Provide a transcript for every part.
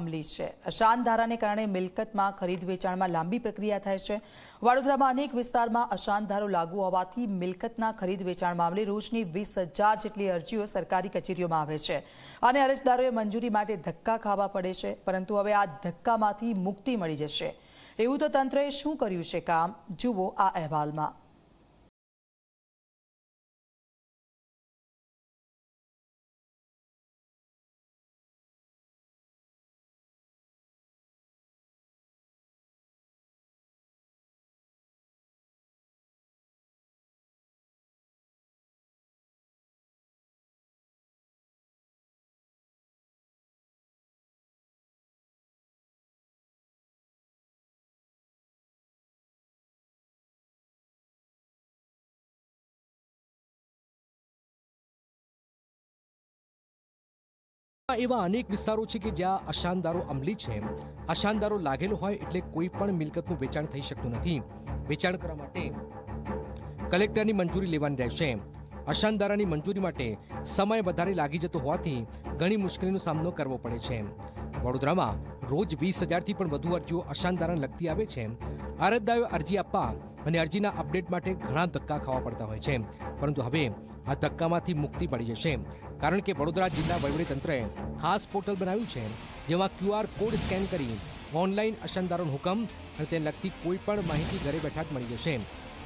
અમલી છે. અશાંત ધારાને કારણે મિલકતમાં ખરીદ વેચાણમાં લાંબી પ્રક્રિયા થાય છે. વડોદરામાં અનેક વિસ્તારમાં અશાંત ધારો લાગુ હોવાથી મિલકતના ખરીદ વેચાણ મામલે રોજની વીસ હજાર જેટલી અરજીઓ સરકારી કચેરીઓમાં આવે છે. અને અરજદારોએ મંજૂરી માટે ધક્કા ખાવા પડે છે, પરંતુ હવે આ ધક્કામાંથી મુક્તિ મળી જશે. એવું તો તંત્રએ શું કર્યું છે કામ? જુઓ આ અહેવાલમાં. એવા અનેક વિસ્તારો છે કે જ્યાં અશાનદારો અમલી છે. અશાનદારો લાગેલો હોય એટલે કોઈ પણ મિલકતનું વેચાણ થઈ શકતું નથી. વેચાણ કરવા માટે કલેક્ટરની મંજૂરી લેવાની રહેશે. અશાનદારાની મંજૂરી માટે સમય વધારે લાગી જતો હોવાથી ઘણી મુશ્કેલીનો સામનો કરવો પડે છે. વડોદરામાં રોજ વીસ હજારથી પણ વધુ અરજીઓ અશાનદારાને લગતી આવે છે. અરજદારોએ અરજી આપવા અને અરજીના અપડેટ માટે ઘણા ધક્કા ખાવા પડતા હોય છે. પરંતુ હવે આ ધક્કામાંથી મુક્તિ મળી જશે. કારણ કે વડોદરા જિલ્લા વહીવટીતંત્રે ખાસ પોર્ટલ બનાવ્યું છે, જેમાં ક્યુઆર કોડ સ્કેન કરી ઓનલાઈન અશાનદારોનો હુકમ અને તેને લગતી કોઈ પણ માહિતી ઘરે બેઠા જ મળી જશે.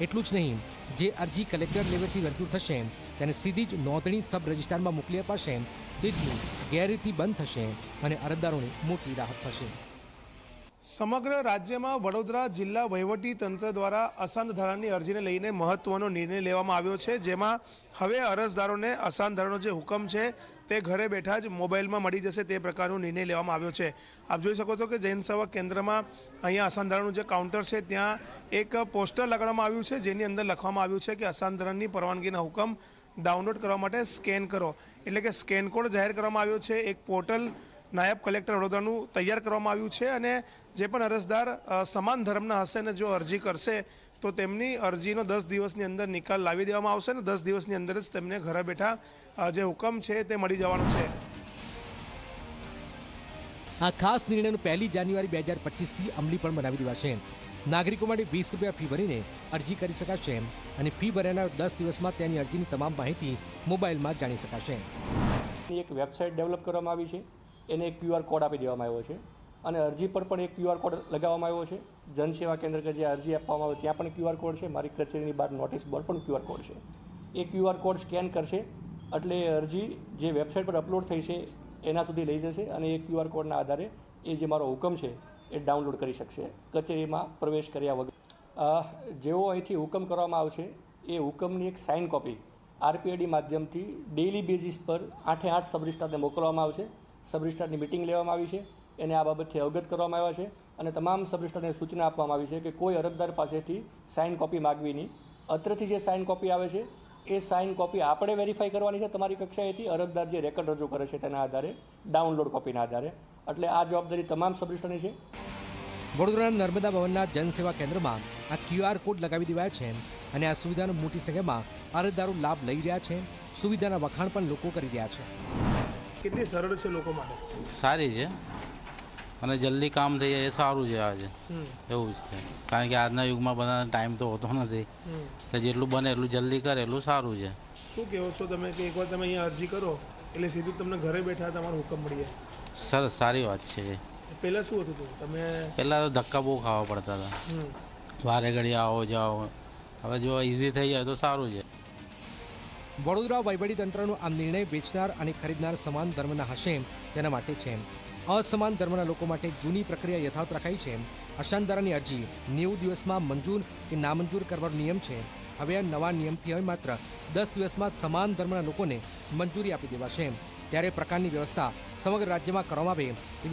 એટલું જ નહીં, જે અરજી કલેક્ટર લેવલથી રજૂ થશે, તેને સીધી જ નોંધણી સબ રજિસ્ટ્રારમાં મોકલી અપાશે તેથી ગેરરીતિ બંધ થશે અને અરજદારોને મોટી રાહત થશે. સમગ્ર રાજ્યમાં વડોદરા જિલ્લા વહીવટી તંત્ર દ્વારા અશાંત ધારાની અરજીને લઈને મહત્વનો નિર્ણય લેવામાં આવ્યો છે, જેમાં હવે અરજદારોને અશાંત ધારાનો જે હુકમ છે તે ઘરે બેઠા જ મોબાઈલમાં મળી જશે તે પ્રકારનો નિર્ણય લેવામાં આવ્યો છે. આપ જોઈ શકો છો કે જૈન સેવા કેન્દ્રમાં અહીંયા અશાંત ધારાનું જે કાઉન્ટર છે, ત્યાં એક પોસ્ટર લગાડવામાં આવ્યું છે, જેની અંદર લખવામાં આવ્યું છે કે અશાંત ધારાની પરવાનગીના હુકમ ડાઉનલોડ કરવા માટે સ્કેન કરો. એટલે કે સ્કેન કોડ જાહેર કરવામાં આવ્યો છે, એક પોર્ટલ નાયબ કલેક્ટર વડોદરાનું તૈયાર કરવામાં આવ્યું છે અને જે પણ અરજદાર સમાન ધર્મના હશે અને જો અરજી કરશે તો તેમની અરજીનો દસ દિવસની અંદર નિકાલ લાવી દેવામાં આવશે અને દસ દિવસની અંદર જ તેમને ઘરે બેઠા જે હુકમ છે તે મળી જવાનો છે. આ ખાસ નિર્ણયનું પહેલી જાન્યુઆરી બે હજાર પચીસથી અમલી પણ બનાવી દેવાશે નાગરિકો માટે વીસ રૂપિયા ફી ભરીને અરજી કરી શકાશે અને ફી ભર્યાના દસ દિવસમાં તેની અરજીની તમામ માહિતી મોબાઈલમાં જાણી શકાશે. એક વેબસાઇટ ડેવલપ કરવામાં આવી છે. એને ક્યુઆર કોડ આપી દેવામાં આવ્યો છે. અને અરજી પર પણ એક ક્યુઆર કોડ લગાવવામાં આવ્યો છે. જનસેવા કેન્દ્ર કે જે અરજી આપવામાં આવે ત્યાં પણ ક્યુઆર કોડ છે. મારી કચેરીની બહાર નોટિસ બોર્ડ પણ ક્યુઆર કોડ છે. એ ક્યુઆર કોડ સ્કેન કરશે એટલે અરજી જે વેબસાઇટ પર અપલોડ થઈ છે એના સુધી લઈ જશે અને એ ક્યુઆર કોડના આધારે એ જે મારો હુકમ છે એ ડાઉનલોડ કરી શકશે. કચેરીમાં પ્રવેશ કર્યા વગર. જેવો અહીંથી હુકમ કરવામાં આવશે એ હુકમની એક સાઇન કોપી આરપીઆઈડી માધ્યમથી ડેઇલી બેઝિસ પર આઠે આઠ સબ રજિસ્ટ્રારને મોકલવામાં આવશે. સબ મિટિંગ લેવામાં આવી છે. એને આ બાબતથી અવગત કરવામાં આવ્યા છે અને તમામ સબ સૂચના આપવામાં આવી છે કે કોઈ અરજદાર પાસેથી સાઇન કોપી માગવી નહીં અત્રથી જે સાઇન કોપી આવે છે, એ સાઇન કોપી આપણે વેરીફાઈ કરવાની છે તમારી કક્ષાએથી. અરજદાર જે રેકોર્ડ રજૂ કરે છે તેના આધારે, ડાઉનલોડ કોપીના આધારે. એટલે આ જવાબદારી તમામ સબ છે. વડોદરાના નર્મદા ભવનના જનસેવા કેન્દ્રમાં આ ક્યુઆર કોડ લગાવી દેવાય છે અને આ સુવિધાનો મોટી સંખ્યામાં અરજદારો લાભ લઈ રહ્યા છે. સુવિધાના વખાણ પણ લોકો કરી રહ્યા છે. કેટલી સરળ છે લોકો માટે? સારી છે. અને જલ્દી કામ થઈ જાય એ સારું છે આજે. એવું જ છે. કારણ કે આજના યુગમાં બધાને ટાઈમ તો હોતો નથી. તો જેટલું બને એટલું જલ્દી કરે એટલું સારું છે. શું કહેવો છો તમે કે એકવાર તમે અહીંયા અરજી કરો એટલે સીધું તમને ઘરે બેઠા તમારો હુકમ મળી જાય? સરસ સારી વાત છે પહેલાં શું હતું તમે પહેલાં તો ધક્કા બહુ ખાવા પડતા હતા. વારે ઘડી આવો જાઓ. હવે જો ઇઝી થઈ જાય તો સારું છે. વડોદરા વહીવટીતંત્રનો આ નિર્ણય વેચનાર અને ખરીદનાર સમાન ધર્મના હશે તેના માટે છે અસમાન ધર્મના લોકો માટે જૂની પ્રક્રિયા યથાવત રખાઈ છે અશાંતદારાની અરજી નેવું દિવસમાં મંજૂર કે નામંજૂર કરવાનો નિયમ છે હવે આ નવા નિયમથી હવે માત્ર દસ દિવસમાં સમાન ધર્મના લોકોને મંજૂરી આપી દેવાશે ત્યારે પ્રકારની વ્યવસ્થા સમગ્ર રાજ્યમાં કરવામાં આવે એવી